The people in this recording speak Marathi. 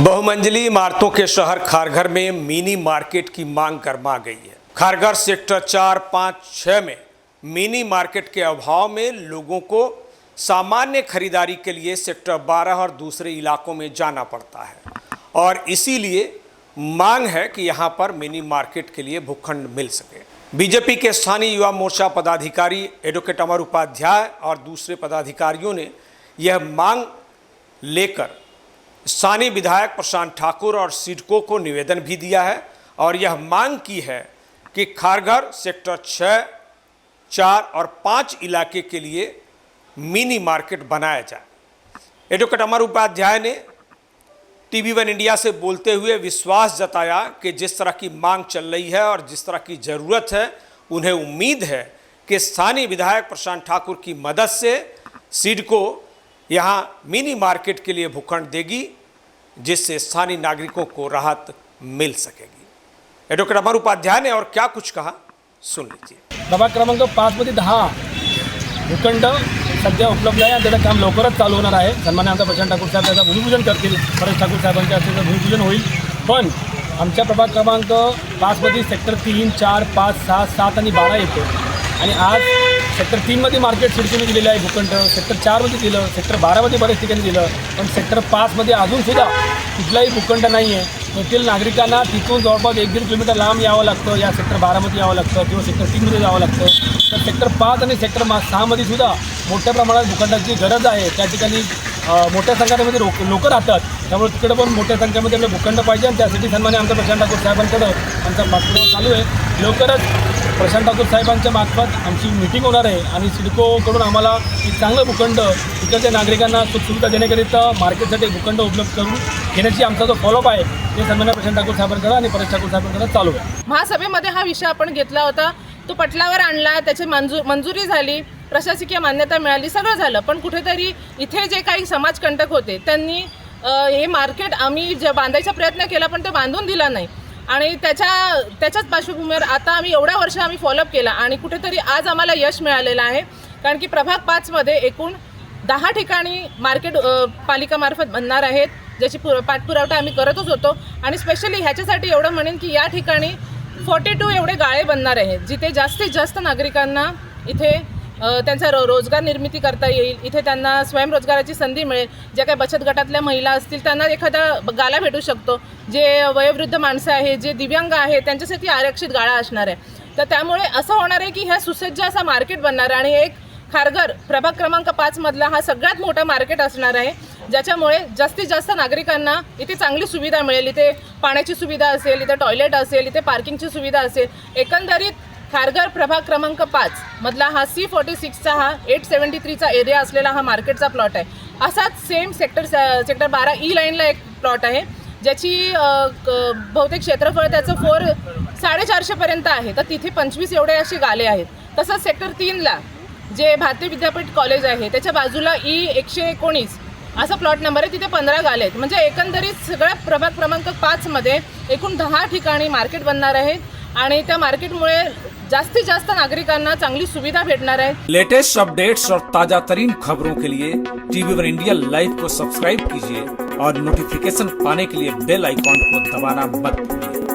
बहुमंजिली इमारतों के शहर खारघर में मिनी मार्केट की मांग गरमा गई है। खारघर सेक्टर चार, पाँच छः में मिनी मार्केट के अभाव में लोगों को सामान्य खरीदारी के लिए सेक्टर बारह और दूसरे इलाकों में जाना पड़ता है। और इसीलिए मांग है कि यहाँ पर मिनी मार्केट के लिए भूखंड मिल सके। बीजेपी के स्थानीय युवा मोर्चा पदाधिकारी एडवोकेट अमर उपाध्याय और दूसरे पदाधिकारियों ने यह मांग लेकर स्थानीय विधायक प्रशांत ठाकुर और सिडको को निवेदन भी दिया है और यह मांग की है कि खारघर, सेक्टर छः चार और पाँच इलाके के लिए मिनी मार्केट बनाया जाए। एडवोकेट अमर उपाध्याय ने टीवी वन इंडिया से बोलते हुए विश्वास जताया कि जिस तरह की मांग चल रही है और जिस तरह की ज़रूरत है, उन्हें उम्मीद है कि स्थानीय विधायक प्रशांत ठाकुर की मदद से सिडको यहाँ मिनी मार्केट के लिए भूखंड देगी। जिससे स्थानीय नागरिकों को राहत मिल सकेगी। एडवोकेट अमर उपाध्याय ने और क्या कुछ कहा सुन लीजिए। प्रभाग क्रमांक पाचमध्ये दहा भूखंड सध्या उपलब्ध आहे आणि त्याचं काम लवकरच चालू होणार आहे. सन्मान्य आमचा प्रशांत ठाकूर साहेब त्याचं भूमिपूजन करतील. परेश ठाकूर साहेबांच्या हस्ते भूमिपूजन होईल. पण आमच्या प्रभाग क्रमांक पाचमध्ये सेक्टर तीन चार पाच सहा सात आणि बारा येतो. आणि आज सेक्टर तीनमध्ये मार्केट सिडकीने दिलेलं आहे भूखंड सेक्टर चारमध्ये दिलं सेक्टर बारामध्ये बऱ्याच ठिकाणी दिलं पण सेक्टर पाचमध्ये अजूनसुद्धा कुठलाही भूखंड नाही आहे. तेथील नागरिकांना तिथून जवळपास एक दीड किलोमीटर लांब यावं लागतं या सेक्टर बारामध्ये यावं लागतं किंवा सेक्टर तीनमध्ये जावं लागतं. तर सेक्टर पाच आणि सेक्टर मा सहामध्ये सुद्धा मोठ्या प्रमाणात भूखंडाची गरज आहे. त्या ठिकाणी मोठ्या संख्येमध्ये लोक लोक राहतात. त्यामुळे तिकडे पण मोठ्या संख्येमध्ये आपलं भूखंड पाहिजे आणि त्यासाठी सन्माने आमचं प्रशांत ठाकूर साहेबांकडं आमचा पाठपुरावा चालू आहे. लवकरच प्रशांत ठाकूर साहेबांच्या मार्फत आमची मिटिंग होणार आहे आणि सिडकोकडून आम्हाला एक चांगलं भूखंड इकडच्या नागरिकांना सुखसुविधा देण्याकरिता मार्केटसाठी भूखंड उपलब्ध करून घेण्याची आमचा जो फॉलोअप आहे ते सन्मान्य प्रशांत ठाकूर साहेबांकडे आणि परेश ठाकूर साहेबांकडे चालू आहे. महासभेमध्ये हा विषय आपण घेतला होता. तो पटलावर आणला त्याची मंजू मंजुरी झाली प्रशासकीय मान्यता मिळाली सगळं झालं. पण कुठेतरी इथे जे काही समाजकंटक होते त्यांनी हे मार्केट आम्ही जे बांधायचा प्रयत्न केला पण ते बांधून दिला नाही. आणि त्याच्या त्याच्याच पार्श्वभूमीवर आता आम्ही एवढ्या वर्ष आम्ही फॉलोअप केला आणि कुठेतरी आज आम्हाला यश मिळालेलं आहे. कारण की प्रभाग पाचमध्ये एकूण दहा ठिकाणी मार्केट पालिकामार्फत बनणार आहेत ज्याची पु पाठपुरावठा आम्ही करतच होतो. आणि स्पेशली ह्याच्यासाठी एवढं म्हणेन की या ठिकाणी फोर्टी टू एवढे गाळे बनणार आहेत जिथे जास्तीत जास्त नागरिकांना इथे त्यांचा रो रोजगार निर्मिती करता येईल. इथे त्यांना स्वयंरोजगाराची संधी मिळेल. ज्या काही बचत गटातल्या महिला असतील त्यांना एखादा गाला भेटू शकतो. जे वयोवृद्ध माणसं आहेत जे दिव्यांग आहेत त्यांच्यासाठी आरक्षित गाळा असणार आहे. तर त्यामुळे असं होणार आहे की ह्या सुसज्ज असा मार्केट बनणार आहे आणि एक खारघर प्रभाग क्रमांक पाचमधला हा सगळ्यात मोठा मार्केट असणार आहे. ज्याच्यामुळे जास्तीत जास्त नागरिकांना इथे चांगली सुविधा मिळेल. इथे पाण्याची सुविधा असेल इथे टॉयलेट असेल इथे पार्किंगची सुविधा असेल. एकंदरीत खारघर प्रभाग क्रमांक पाच मधला हा सी फोर्टी सिक्सचा हा एट सेवन्टी थ्रीचा एरिया असलेला हा मार्केटचा प्लॉट आहे. असाच सेम सेक्टर सेक्टर बारा e ई लाईनला एक प्लॉट आहे ज्याची क- बहुतेक क्षेत्रफळ त्याचं फोर साडेचारशेपर्यंत आहे. तर तिथे पंचवीस एवढे असे गाले आहेत. तसंच सेक्टर तीनला जे भारतीय विद्यापीठ कॉलेज आहे त्याच्या बाजूला ई एकशे एकोणीस असा प्लॉट नंबर आहे. तिथे पंधरा गाले आहेत. म्हणजे एकंदरीत सगळ्या प्रभाग क्रमांक पाचमध्ये एकूण दहा ठिकाणी मार्केट बनणार आहेत आणि त्या मार्केटमुळे जास्तीत जास्त नागरिकांना चांगली सुविधा भेटणार आहे. लेटेस्ट अपडेट्स और ताज़ा तरीन खबरों के लिए टीवी वन इंडिया लाइव को सब्सक्राइब कीजिए और नोटिफिकेशन पाने के लिए बेल आइकॉन को दबाना मत भूलिए।